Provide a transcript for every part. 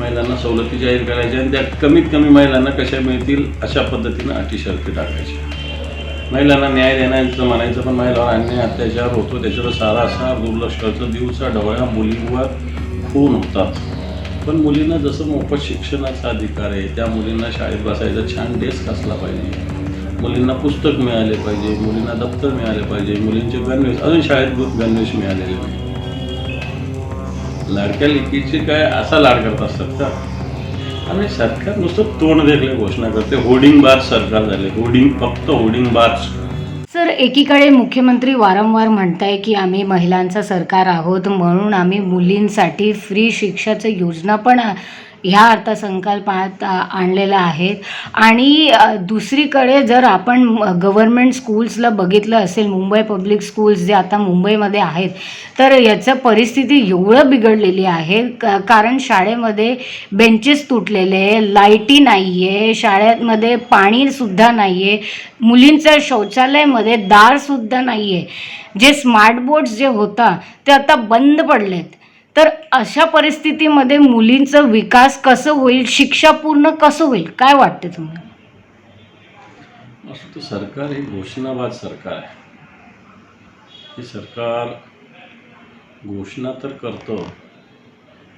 महिलांना सवलती जाहीर करायच्या आणि त्या कमीत कमी महिलांना कशा मिळतील अशा पद्धतीनं अटी शर्ती टाकायच्या. महिलांना न्याय देण्याचं म्हणायचं पण महिलांवर अन्याय अत्याचार होतो त्याच्यावर सारासार दुर्लक्ष करतो दिवसा डोळ्या मुलींवर खून होतात. पण मुलींना जसं मोफत शिक्षणाचा अधिकार आहे त्या मुलींना शाळेत बसायचा छान डेस्क असला पाहिजे. मुलींना पुस्तक मिळाले पाहिजे मुलींना दप्तर मिळाले पाहिजे मुलींचे गणवेश अजून शाळेत गणवेश मिळालेले नाही. लाडक्या लेकीचे काय असा लाड करत असतात का? आणि सरकार नुसतं तोंड देखील घोषणा करते. होर्डिंग बार सरकार झाले. होर्डिंग फक्त होर्डिंग बार्स सर एकीकडे मुख्यमंत्री वारंवार म्हणताय की आम्ही महिलांचं सरकार आहोत म्हणून आम्ही मुलींसाठी फ्री शिक्षाचं योजना पण ह्या अर्थसंकल्पात आणलेल्या आहेत. आणि दुसरीकडे जर आपण गव्हर्मेंट स्कूल्सला बघितलं असेल मुंबई पब्लिक स्कूल्स जे आता मुंबईमध्ये आहेत तर याचं परिस्थिती एवढं बिघडलेली आहे क- कारण शाळेमध्ये बेंचेस तुटलेले लाईटी नाही आहे शाळेमध्ये पाणीसुद्धा नाही आहे मुलींचं शौचालयामध्ये दारसुद्धा नाही आहे जे स्मार्ट बोर्ड्स जे होता ते आता बंद पडलेत. तर अशा परिस्थितीमध्ये मुलींचं विकास कसं होईल शिक्षा पूर्ण कसं होईल काय वाटते तुम्हाला? असं तर सरकार हे घोषणाबाद सरकार आहे. हे सरकार घोषणा तर करतं.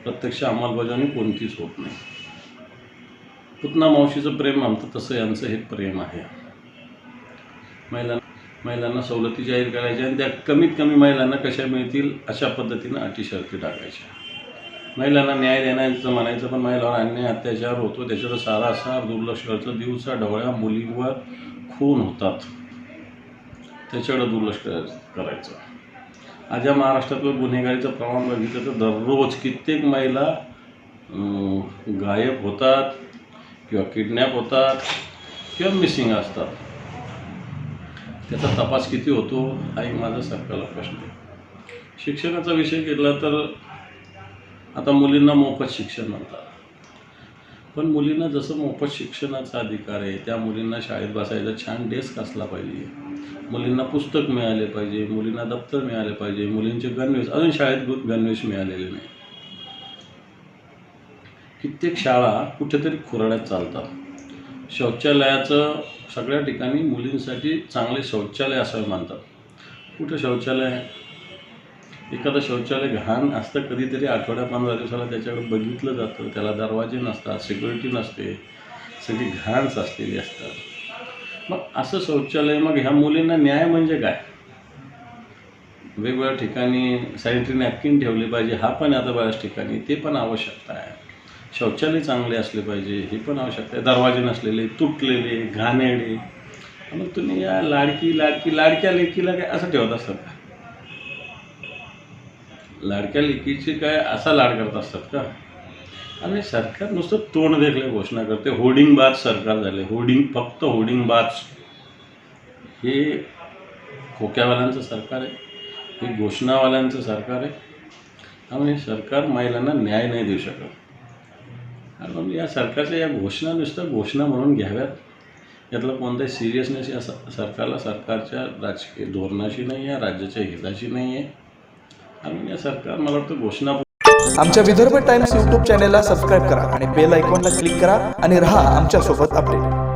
प्रत्यक्ष अंमलबजावणी कोणतीच होत नाही. पुतना मावशीचं प्रेम म्हणतं तसं यांचं हे प्रेम आहे. महिलांना महिलांना सवलती जाहीर करायच्या आणि त्या कमीत कमी महिलांना कशा मिळतील अशा पद्धतीनं अटी शर्ती टाकायच्या. महिलांना न्याय देण्याचं म्हणायचं पण महिलांवर अन्याय अत्याचार होतो. त्याच्यावर सारासार दुर्लक्ष करतो. दिवसा डोळ्या मुलींवर खून होतात. त्याच्याकडे दुर्लक्ष करायचं. आज या महाराष्ट्रातलं गुन्हेगारीचं प्रमाण बघितलं तर दररोज कित्येक महिला गायब होतात किंवा किडनॅप होतात किंवा मिसिंग असतात. त्याचा तपास किती होतो हा एक माझा सरकारला प्रश्न आहे. शिक्षणाचा विषय घेतला तर आता मुलींना मोफत शिक्षण म्हणतात. पण मुलींना जसं मोफत शिक्षणाचा अधिकार आहे त्या मुलींना शाळेत बसायचा छान डेस्क असला पाहिजे. मुलींना पुस्तक मिळाले पाहिजे मुलींना दप्तर मिळाले पाहिजे मुलींचे गणवेश अजून शाळेत गणवेश मिळालेले नाही. कित्येक शाळा कुठेतरी खुराड्यात चालतात. शौचालयाचं सगळ्या ठिकाणी मुलींसाठी चांगले शौचालय असावे मानतात कुठं शौचालय आहे? एखादं शौचालय घाण असतं कधीतरी आठवड्या पंधरा दिवसाला त्याच्याकडे बघितलं जातं. त्याला दरवाजे नसतात सिक्युरिटी नसते. सगळी घाणच असलेली असतात. मग असं शौचालय मग ह्या मुलींना न्याय म्हणजे काय? वेगवेगळ्या ठिकाणी सॅनिटरी नॅपकिन ठेवले पाहिजे हा पण आता बऱ्याच ठिकाणी ते पण आवश्यकता आहे. शौचालय चांगले असले पाहिजे हे पण आवश्यकता आहे. दरवाजे नसलेले तुटलेले घाणेडे मग तुम्ही या लाडकी लाडकी लाडक्या लेकीला काय असं ठेवत असतात का? लाडक्या लेकीचे काय असा लाड करत असतात का? आणि सरकार नुसतं तोंड देखले घोषणा करते होर्डिंग बाज सरकार झाले. होर्डिंग फक्त होर्डिंग बाज. हे खोक्यावाल्यांचं सरकार आहे. हे घोषणावाल्यांचं सरकार आहे. आणि हे सरकार महिलांना न्याय नाही देऊ शकत. आणि मग या सरकारच्या या घोषणा नुसतं घोषणा म्हणून घ्याव्यात. यातलं कोणताही सिरियसनेस या सरकारला सरकारच्या राजकीय धोरणाशी नाही आहे राज्याच्या हिताशी नाही आहे आणि या सरकार मला वाटतं घोषणा आमच्या विदर्भ टाइम्स यूट्यूब चॅनेलला सबस्क्राईब करा आणि बेल आयकॉनला क्लिक करा आणि राहा आमच्यासोबत अपडेट